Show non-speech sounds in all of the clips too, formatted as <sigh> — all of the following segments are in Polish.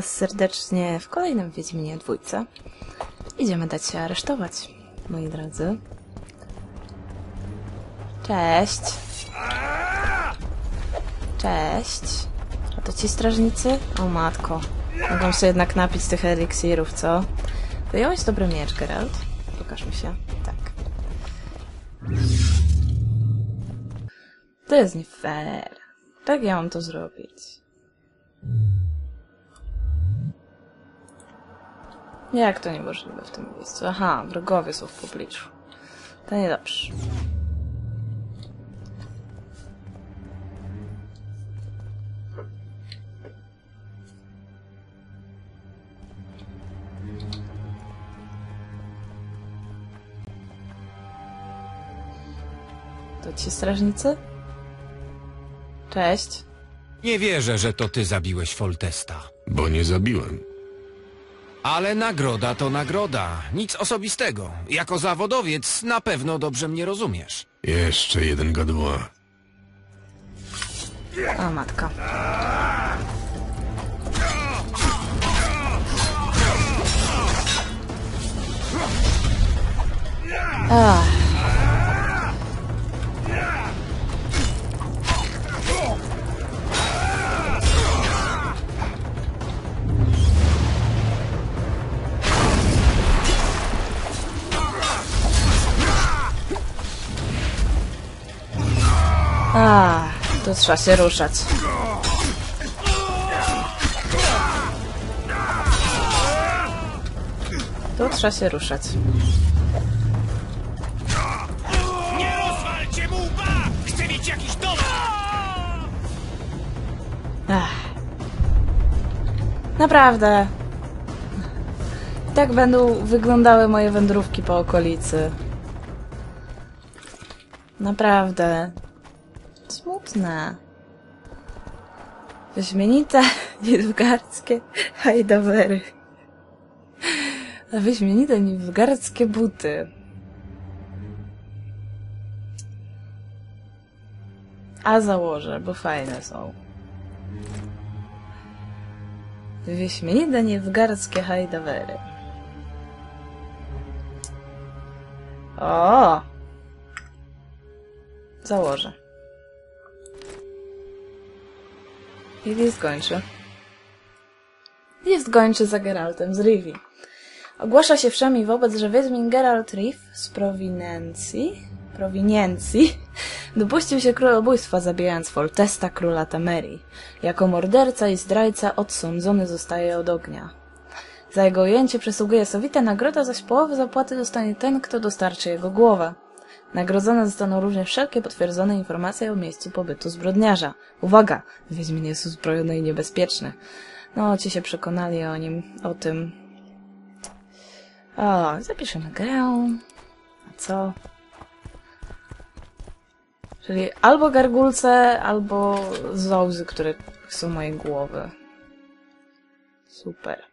Was serdecznie w kolejnym Wiedźminie dwójce. Idziemy dać się aresztować, moi drodzy. Cześć. Cześć. A to ci strażnicy? O matko. Mogą się jednak napić tych eliksirów, co? Wyjąłeś dobry miecz, Geralt? Pokaż mi się. Tak. To jest nie fair. Tak ja mam to zrobić. Jak to niemożliwe w tym miejscu? Aha, wrogowie są w pobliżu. To niedobrze. To ci strażnicy? Cześć. Nie wierzę, że to ty zabiłeś Foltesta. Bo nie zabiłem. Ale nagroda to nagroda. Nic osobistego. Jako zawodowiec na pewno dobrze mnie rozumiesz. Jeszcze jeden gadła. O, matka. Ach. A, to trzeba się ruszać. Tu trzeba się ruszać. Nie rozwalcie mu łba! Chcę mieć jakiś! Ach. Naprawdę. Tak będą wyglądały moje wędrówki po okolicy. Naprawdę. Smutne. Wyśmienite, <laughs> niedwgardzkie hajdawery. A wyśmienite, niedwgardzkie buty. A założę, bo fajne są. Wyśmienite, niewgarskie hajdawery. O! Założę. I list gończy. List gończy za Geraltem z Rivi. Ogłasza się wszemi wobec, że Wiedźmin Geralt Riv z prowinencji, prowiniencji <laughs> dopuścił się królobójstwa, zabijając Foltesta, króla Temerii. Jako morderca i zdrajca odsądzony zostaje od ognia. Za jego ujęcie przysługuje sowita nagroda, zaś połowę zapłaty dostanie ten, kto dostarczy jego głowę. Nagrodzone zostaną również wszelkie potwierdzone informacje o miejscu pobytu zbrodniarza. Uwaga! Wiedźmin jest uzbrojony i niebezpieczny. No, ci się przekonali o nim, o tym. O, zapiszemy grę. A co? Czyli albo gargulce, albo zołzy, które są moje głowy. Super.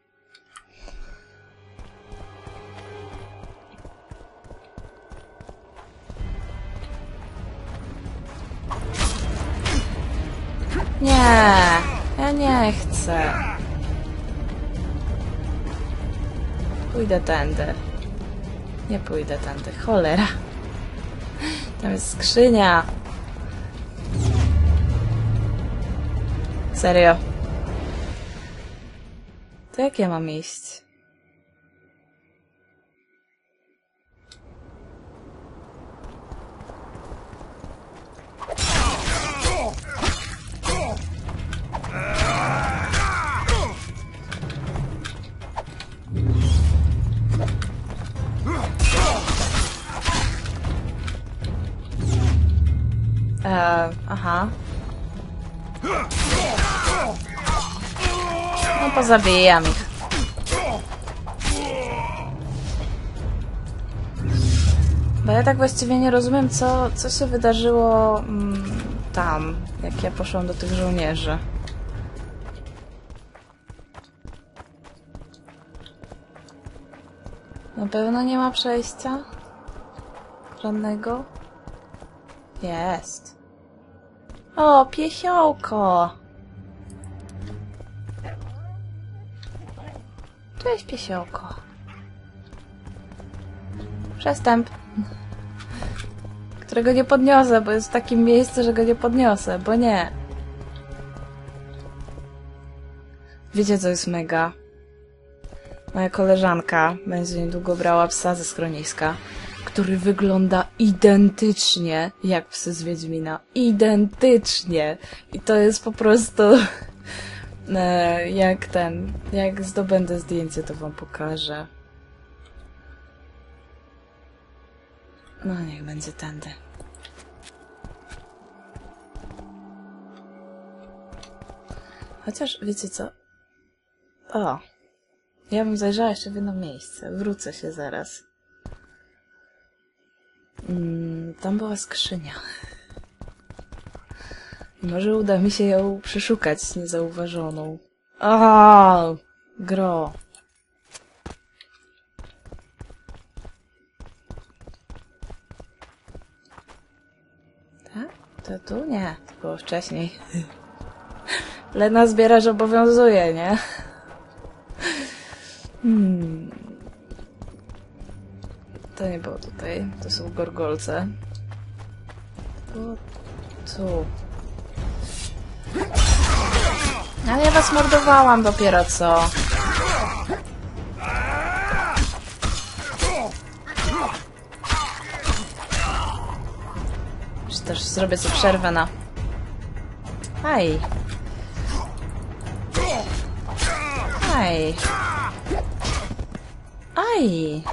Nie, ja nie chcę. Pójdę tędy. Nie pójdę tędy, cholera. Tam jest skrzynia. Serio. To jak ja mam iść? Eee, aha. No pozabijam ich. Bo ja tak właściwie nie rozumiem, co, co się wydarzyło mm, tam, jak ja poszłam do tych żołnierzy. Na pewno nie ma przejścia? Żadnego? Jest. O, piesiołko! Cześć, piesiołko. Przestęp. Którego nie podniosę, bo jest w takim miejscu, że go nie podniosę, bo nie. Wiecie, co jest mega? Moja koleżanka będzie niedługo brała psa ze schroniska, który wygląda identycznie jak psy z Wiedźmina. Identycznie! I to jest po prostu... <laughs> E, jak ten... Jak zdobędę zdjęcie, to wam pokażę. No, niech będzie tędy. Chociaż, wiecie co? O! Ja bym zajrzała jeszcze w jedno miejsce. Wrócę się zaraz. Mm, tam była skrzynia. Może uda mi się ją przeszukać niezauważoną. A, Gro. Tak? To tu? Nie, to było wcześniej. Lena zbierasz obowiązuje, nie? Hmm. To nie było tutaj. To są gorgolce. To tu. Ale ja was mordowałam dopiero co. Czy też zrobię sobie przerwę na... Aj. Aj. Aj.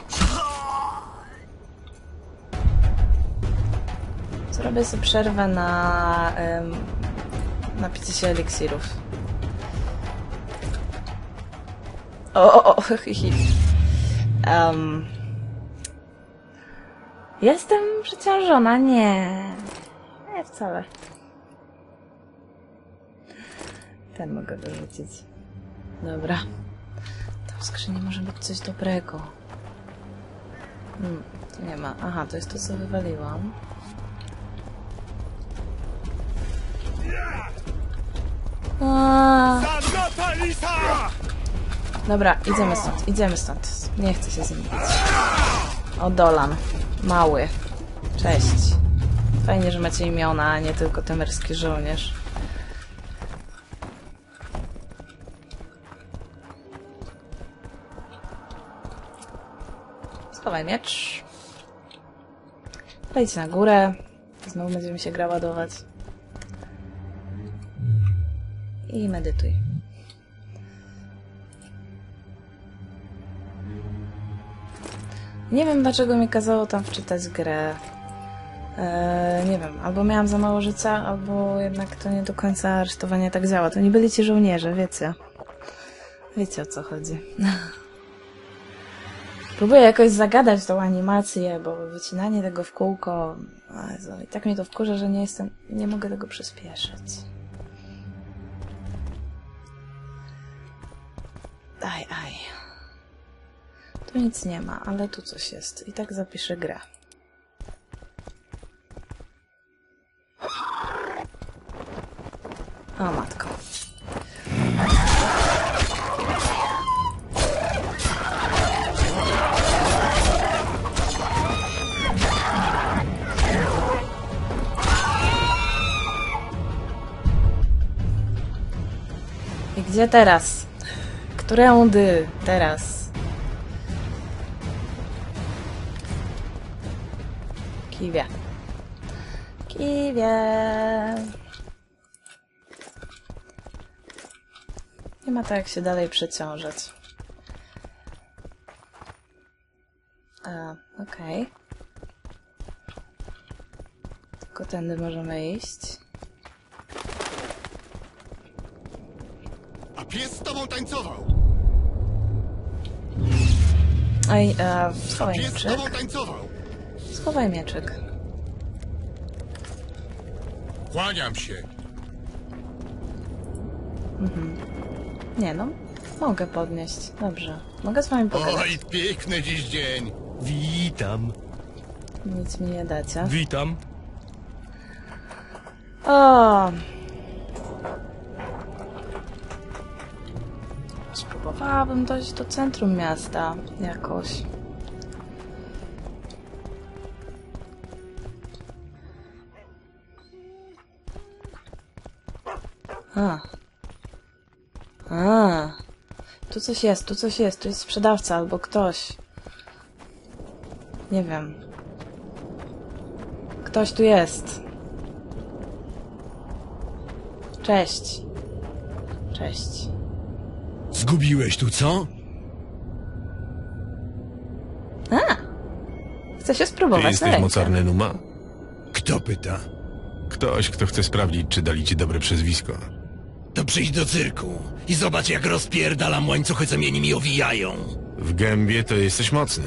Zrobię sobie przerwę na... Napicie się eliksirów. O, o, o. <laughs> Um, jestem przeciążona? Nie. Nie, wcale. Ten mogę wyrzucić. Dobra. Tam w skrzyni może być coś dobrego. Hmm, nie ma. Aha, to jest to, co wywaliłam. Aaaa. Dobra, idziemy stąd, idziemy stąd. Nie chcę się z nim bić. O, Dolan. Mały. Cześć. Fajnie, że macie imiona, a nie tylko temerski żołnierz. Schowaj miecz. Wejdź na górę. Znowu będziemy się gra I medytuj. Nie wiem, dlaczego mi kazało tam wczytać grę. Eee, nie wiem, albo miałam za mało życia, albo jednak to nie do końca aresztowanie tak działa. To nie byli ci żołnierze, wiecie. Wiecie o co chodzi. <laughs> Próbuję jakoś zagadać tą animację, bo wycinanie tego w kółko... I tak mnie to wkurza, że nie jestem... Nie mogę tego przyspieszyć. Aj, aj. Tu nic nie ma, ale tu coś jest. I tak zapiszę grę. O matko. I gdzie teraz? Którędy teraz? Kiwie. Kiwie. Nie ma tak się dalej przeciążać. A, okej. Tylko tędy możemy iść. A pies z tobą tańcował! Oj, e, schowaj mieczyk. Schowaj mieczyk. Kłaniam się! Nie no, mogę podnieść. Dobrze. Mogę z wami pogadać. Oj, piękny dziś dzień! Witam. Nic mi nie dacie. Witam. O! Próbowałabym dojść do centrum miasta jakoś. A. A. Tu coś jest, tu coś jest, tu jest sprzedawca albo ktoś. Nie wiem. Ktoś tu jest. Cześć. Cześć. Zgubiłeś tu co? A! Chcę się Ty spróbować na jesteś rękę. mocarny Numa? Kto pyta? Ktoś, kto chce sprawdzić, czy dali ci dobre przezwisko. To przyjdź do cyrku i zobacz jak rozpierdalam łańcuchy, co mnie nimi owijają. W gębie to jesteś mocny.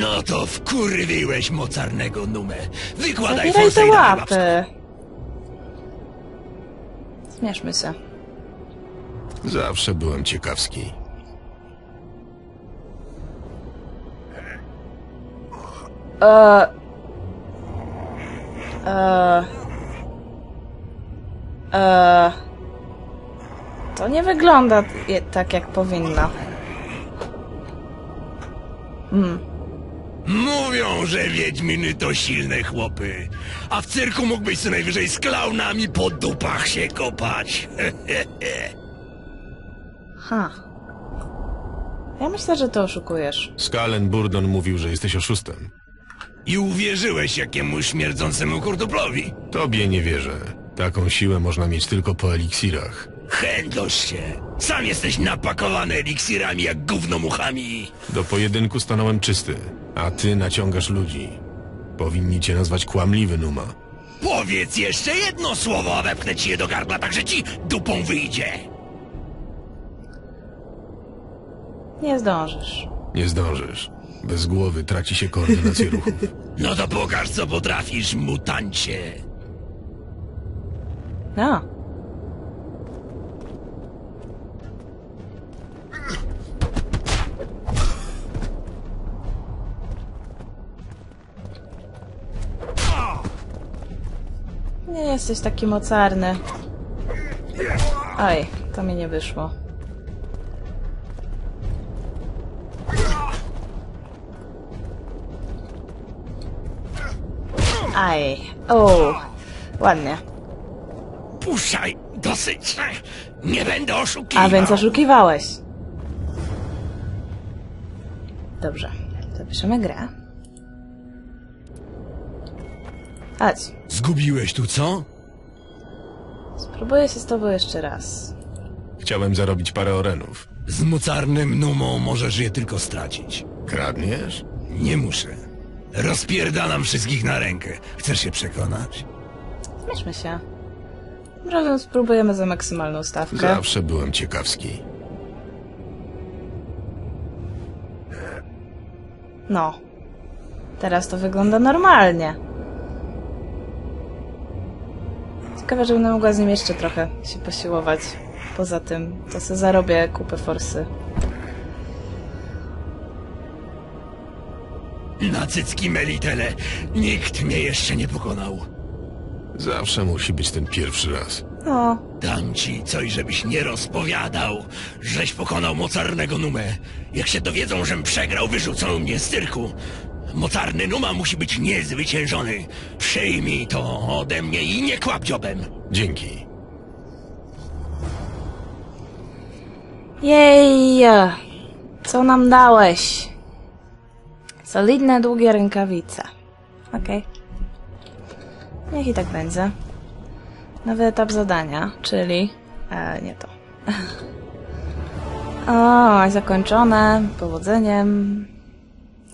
No to wkurwiłeś mocarnego numę. Wykładaj Zabieraj forsę te i dawaj babsko. łapy. Zmierzmy się. Zawsze byłem ciekawski. Eee... Eee... Eee... To nie wygląda tak, jak powinno. Mówią, że wiedźminy to silne chłopy. A w cyrku mógłbyś co najwyżej z klaunami po dupach się kopać. <laughs> Ha. Ja myślę, że to oszukujesz. Skalen Burdon mówił, że jesteś oszustem. I uwierzyłeś jakiemuś śmierdzącemu kurduplowi. Tobie nie wierzę. Taką siłę można mieć tylko po eliksirach. Chędosz się. Sam jesteś napakowany eliksirami jak gównomuchami. Do pojedynku stanąłem czysty, a ty naciągasz ludzi. Powinni cię nazwać kłamliwy Numa. Powiedz jeszcze jedno słowo, a wepchnę ci je do gardła, tak że ci dupą wyjdzie. Nie zdążysz. Nie zdążysz. Bez głowy traci się koordynację ruchów. <laughs> No to pokaż, co potrafisz, mutancie. No. Nie jesteś taki mocarny. Oj, to mi nie wyszło. Aj, o, ładnie. Puszczaj, dosyć. Nie będę oszukiwał. A więc oszukiwałeś. Dobrze, zapiszemy grę. Chodź, Zgubiłeś tu co? spróbuję się z tobą jeszcze raz. Chciałem zarobić parę orenów. Z mocarnym numą możesz je tylko stracić. Kradniesz? Nie muszę. Rozpierdalam wszystkich na rękę. Chcesz się przekonać? Zmierzmy się. Razem spróbujemy za maksymalną stawkę. Zawsze byłem ciekawski. No. Teraz to wygląda normalnie. Ciekawe, że będę mogła z nim jeszcze trochę się posiłować. Poza tym, to sobie zarobię kupę forsy. Na cycki melitele. Nikt mnie jeszcze nie pokonał. Zawsze musi być ten pierwszy raz. No, Dam ci coś, żebyś nie rozpowiadał, żeś pokonał mocarnego numę. Jak się dowiedzą, żem przegrał, wyrzucą mnie z cyrku. Mocarny numa musi być niezwyciężony. Przyjmij to ode mnie i nie kłap dziobem. Dzięki. Jej! Co nam dałeś? Solidne, długie rękawice. Okej. Niech i tak będzie. Nowy etap zadania, czyli... E, nie to. <laughs> o, zakończone. Powodzeniem.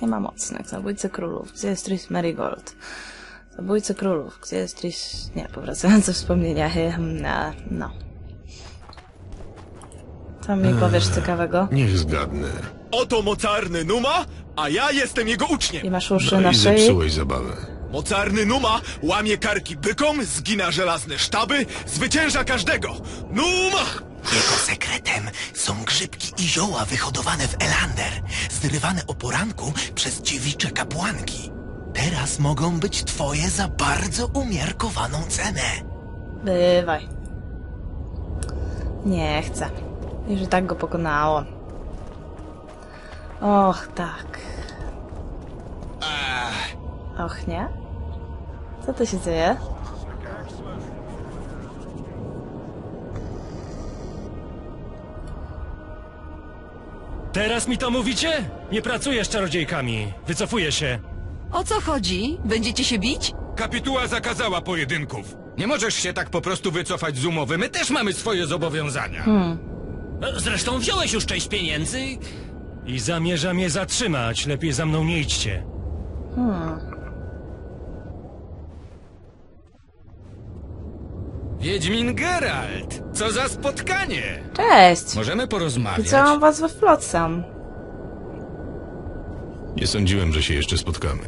Nie ma mocnych. Zabójcy królów. Gdzie jest Tris Marigold? Zabójcy królów. Gdzie jest Tris... Nie, powracające wspomnienia. E, No. Co mi powiesz ciekawego? Niech zgadnę. Oto mocarny Numa, a ja jestem jego uczniem. I masz uszy No na i szyi? zepsułeś zabawę. Mocarny Numa łamie karki bykom, zgina żelazne sztaby, zwycięża każdego. Numa! Jego sekretem są grzybki i zioła wyhodowane w Elander, zrywane o poranku przez dziewicze kapłanki. Teraz mogą być twoje za bardzo umiarkowaną cenę. Bywaj. Nie chcę. Już i tak go pokonało. Och, tak. Och, nie? Co to się dzieje? Teraz mi to mówicie? Nie pracuję z czarodziejkami. Wycofuję się. O co chodzi? Będziecie się bić? Kapituła zakazała pojedynków. Nie możesz się tak po prostu wycofać z umowy. My też mamy swoje zobowiązania. E, Zresztą wziąłeś już część pieniędzy. I zamierzam je zatrzymać. Lepiej za mną nie idźcie. Wiedźmin Geralt! Co za spotkanie! Cześć! Możemy porozmawiać? Widziałam was we Flotsam. Nie sądziłem, że się jeszcze spotkamy.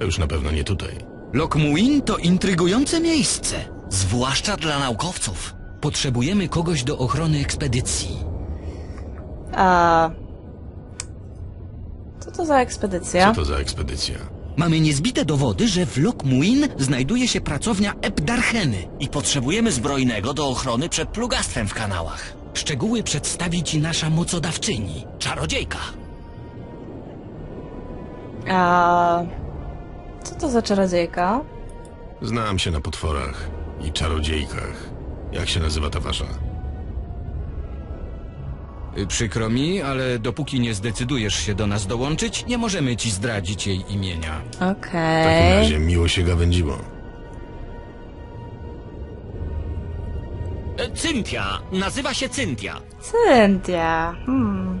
A już na pewno nie tutaj. Lokmuin to intrygujące miejsce, zwłaszcza dla naukowców. Potrzebujemy kogoś do ochrony ekspedycji. A... Co to za ekspedycja? Co to za ekspedycja? Mamy niezbite dowody, że w Lokmuin znajduje się pracownia Ebdarcheny i potrzebujemy zbrojnego do ochrony przed plugastwem w kanałach. Szczegóły przedstawi ci nasza mocodawczyni, czarodziejka. A... Co to za czarodziejka? Znam się na potworach i czarodziejkach. Jak się nazywa ta wasza? Y, Przykro mi, ale dopóki nie zdecydujesz się do nas dołączyć, nie możemy ci zdradzić jej imienia. W takim Okej. razie miło się gawędziło. E, Cynthia. Nazywa się Cynthia. Cynthia. Hmm.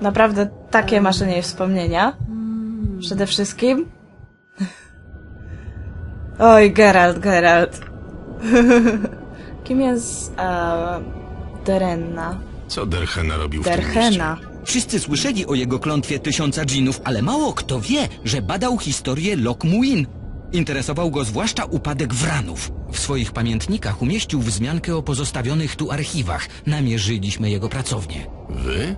Naprawdę takie masz o niej wspomnienia? Przede wszystkim? Oj, Geralt, Geralt. <laughs> Kim jest e, Derenna? Co Derhena robił w tym Derhena. mieście? Wszyscy słyszeli o jego klątwie tysiąca dżinów, ale mało kto wie, że badał historię Lokmuin. Interesował go zwłaszcza upadek Wranów. W swoich pamiętnikach umieścił wzmiankę o pozostawionych tu archiwach. Namierzyliśmy jego pracownię. Wy?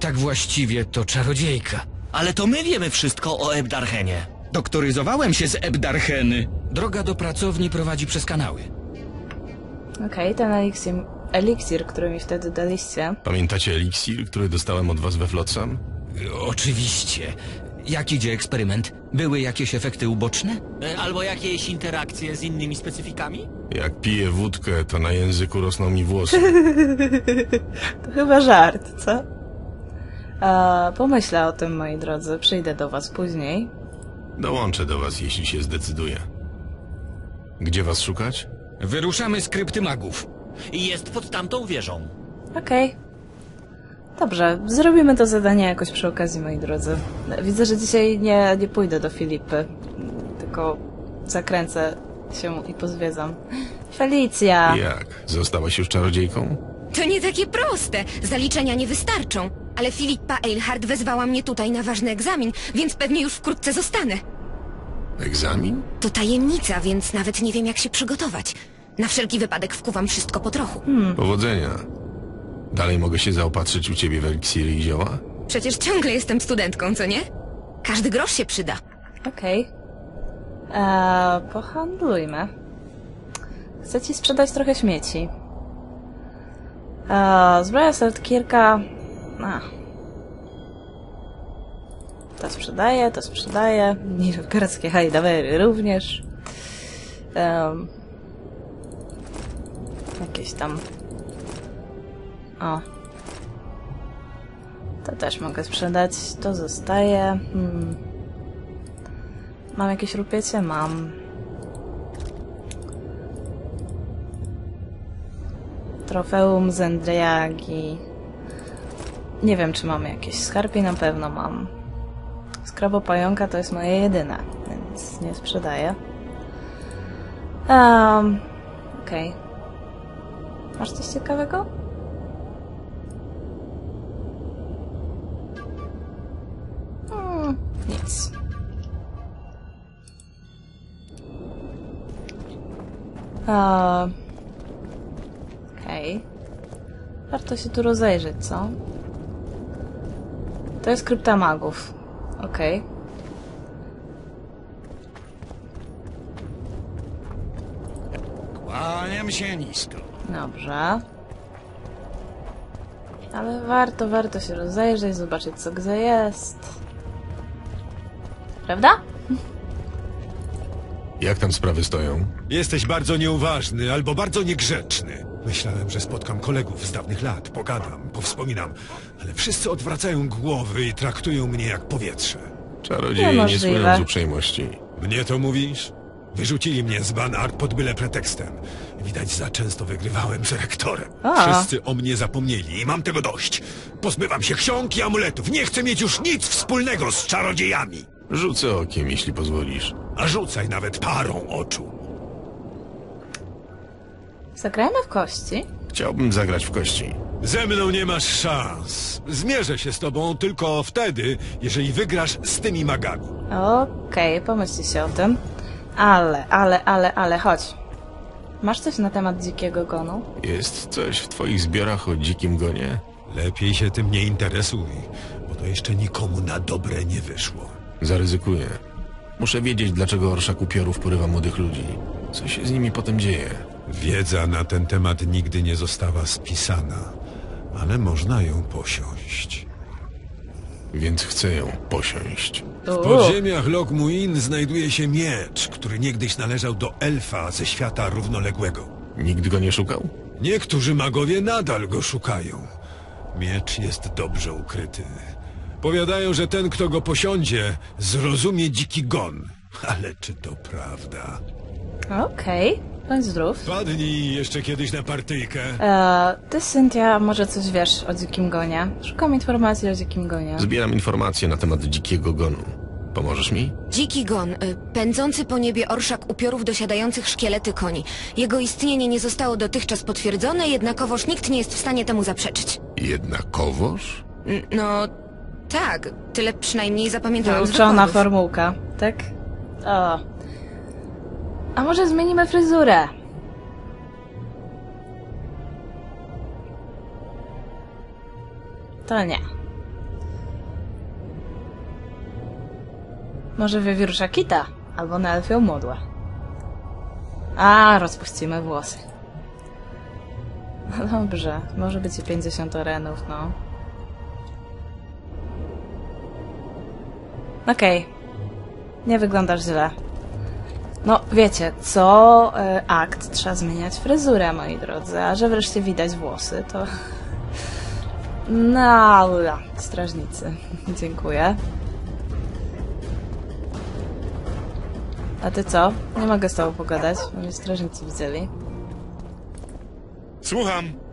Tak właściwie to czarodziejka. Ale to my wiemy wszystko o Ebdarchenie. Doktoryzowałem się z Ebdarcheny. Droga do pracowni prowadzi przez kanały. Okej, ten eliksir, eliksir, który mi wtedy daliście. Pamiętacie eliksir, który dostałem od was we Flotsam? Y, Oczywiście. Jak idzie eksperyment? Były jakieś efekty uboczne? E, Albo jakieś interakcje z innymi specyfikami? Jak piję wódkę, to na języku rosną mi włosy. <laughs> To chyba żart, co? E, pomyślę o tym, moi drodzy. Przyjdę do was później. Dołączę do was, jeśli się zdecyduję. Gdzie was szukać? Wyruszamy z krypty magów. I jest pod tamtą wieżą. Okej. Dobrze, zrobimy to zadanie jakoś przy okazji, moi drodzy. Widzę, że dzisiaj nie, nie pójdę do Filipy, tylko zakręcę się i pozwiedzam. Felicja! Jak? Zostałaś już czarodziejką? To nie takie proste. Zaliczenia nie wystarczą. Ale Filipa Eilhart wezwała mnie tutaj na ważny egzamin, więc pewnie już wkrótce zostanę. Egzamin? To tajemnica, więc nawet nie wiem jak się przygotować. Na wszelki wypadek wkuwam wszystko po trochu. Powodzenia. Dalej mogę się zaopatrzyć u ciebie w eliksiry i zioła? Przecież ciągle jestem studentką, co nie? Każdy grosz się przyda. Okej. Eee, pohandlujmy. Chcę ci sprzedać trochę śmieci. Zbroja Seltkirka... A. To sprzedaję, to sprzedaję. Nilfgaardzkie hajdawery również. Em, jakieś tam... O. To też mogę sprzedać. To zostaje. Hmm. Mam jakieś rupiecie? Mam. Trofeum Zendriagi. Nie wiem, czy mam jakieś skarpie, na pewno mam. Skrabo pająka to jest moje jedyne, więc nie sprzedaję. Um, Okej. Masz coś ciekawego? Hmm, nic. A, Okej. Okay. Warto się tu rozejrzeć, co? To jest krypta magów. Okej. Okay. Kłaniam się nisko. Dobrze. Ale warto, warto się rozejrzeć, zobaczyć co gdzie jest. Prawda? Jak tam sprawy stoją? Jesteś bardzo nieuważny albo bardzo niegrzeczny. Myślałem, że spotkam kolegów z dawnych lat, pogadam, powspominam, ale wszyscy odwracają głowy i traktują mnie jak powietrze. Czarodzieje nie Niemożliwe. słyną z uprzejmości. Mnie to mówisz? Wyrzucili mnie z Banart pod byle pretekstem. Widać, za często wygrywałem z rektorem. A. Wszyscy o mnie zapomnieli i mam tego dość. Pozbywam się ksiąg i amuletów. Nie chcę mieć już nic wspólnego z czarodziejami. Rzucę okiem, jeśli pozwolisz. A rzucaj nawet parą oczu. Zagrajmy w kości. Chciałbym zagrać w kości. Ze mną nie masz szans. Zmierzę się z tobą tylko wtedy, jeżeli wygrasz z tymi magami. Okej, pomyślcie się o tym. Ale, ale, ale, ale, chodź. Masz coś na temat dzikiego gonu? Jest coś w twoich zbiorach o dzikim gonie? Lepiej się tym nie interesuj, bo to jeszcze nikomu na dobre nie wyszło. Zaryzykuję. Muszę wiedzieć, dlaczego orszak upiorów porywa młodych ludzi. Co się z nimi potem dzieje? Wiedza na ten temat nigdy nie została spisana, ale można ją posiąść. Więc chcę ją posiąść. W podziemiach Lok Muin znajduje się miecz, który niegdyś należał do elfa ze świata równoległego. Nikt go nie szukał? Niektórzy magowie nadal go szukają. Miecz jest dobrze ukryty. Powiadają, że ten, kto go posiądzie, zrozumie dziki gon. Ale czy to prawda? Okej, bądź zdrów. Padnij jeszcze kiedyś na partyjkę. Eee, ty, Cynthia, może coś wiesz o dzikim gonie? Szukam informacji o dzikim gonie. Zbieram informacje na temat dzikiego gonu. Pomożesz mi? Dziki gon, y, pędzący po niebie orszak upiorów dosiadających szkielety koni. Jego istnienie nie zostało dotychczas potwierdzone, jednakowoż nikt nie jest w stanie temu zaprzeczyć. Jednakowoż? N- No, tak, tyle przynajmniej zapamiętałam z Wyuczona wykładów. formułka, tak? O. A może zmienimy fryzurę? To nie. Może wiewiórcza kita, albo na elfią modłę. A, rozpuścimy włosy. No dobrze, może być i 50 orenów, no. Okej. Nie wyglądasz źle. No, wiecie, co e, akt trzeba zmieniać fryzurę, moi drodzy, a że wreszcie widać włosy, to... <laughs> No, ula, strażnicy. <laughs> Dziękuję. A ty co? Nie mogę z tobą pogadać, bo mnie strażnicy widzieli. Słucham.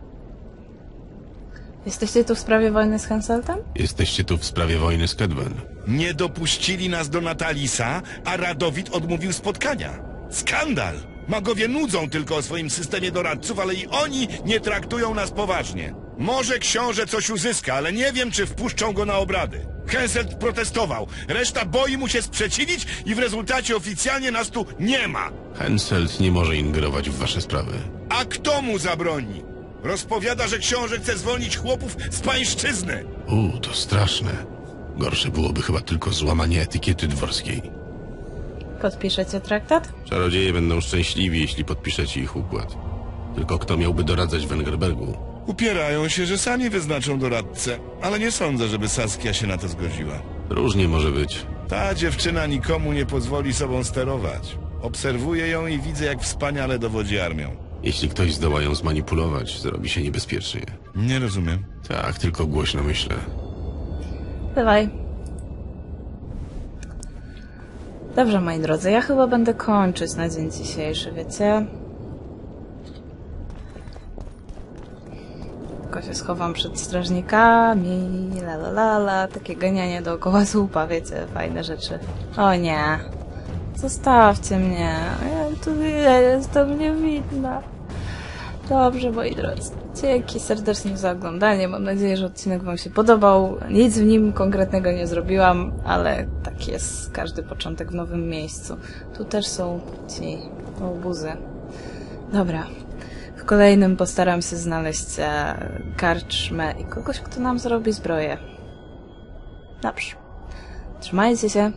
Jesteście tu w sprawie wojny z Henseltem? Jesteście tu w sprawie wojny z Kedwen. Nie dopuścili nas do Natalisa, a Radowid odmówił spotkania. Skandal! Magowie nudzą tylko o swoim systemie doradców, ale i oni nie traktują nas poważnie. Może książę coś uzyska, ale nie wiem, czy wpuszczą go na obrady. Henselt protestował, reszta boi mu się sprzeciwić i w rezultacie oficjalnie nas tu nie ma. Henselt nie może ingerować w wasze sprawy. A kto mu zabroni? Rozpowiada, że książę chce zwolnić chłopów z pańszczyzny. U, to straszne. Gorsze byłoby chyba tylko złamanie etykiety dworskiej. Podpiszecie traktat? Czarodzieje będą szczęśliwi, jeśli podpiszecie ich układ. Tylko kto miałby doradzać Wengerbergu? Upierają się, że sami wyznaczą doradcę, ale nie sądzę, żeby Saskia się na to zgodziła. Różnie może być. Ta dziewczyna nikomu nie pozwoli sobą sterować. Obserwuję ją i widzę, jak wspaniale dowodzi armią. Jeśli ktoś zdoła ją zmanipulować, zrobi się niebezpiecznie. Nie rozumiem. Tak, tylko głośno myślę. Bywaj. Dobrze, moi drodzy, ja chyba będę kończyć na dzień dzisiejszy, wiecie? Tylko się schowam przed strażnikami, la la la la, takie ganianie dookoła słupa, wiecie, fajne rzeczy. O nie, zostawcie mnie, ja tu ja jestem niewinna. Dobrze, moi drodzy. Dzięki serdecznie za oglądanie. Mam nadzieję, że odcinek Wam się podobał. Nic w nim konkretnego nie zrobiłam, ale tak jest każdy początek w nowym miejscu. Tu też są ci obuzy. Dobra. W kolejnym postaram się znaleźć e, karczmę i kogoś, kto nam zrobi zbroję. Dobrze. Trzymajcie się.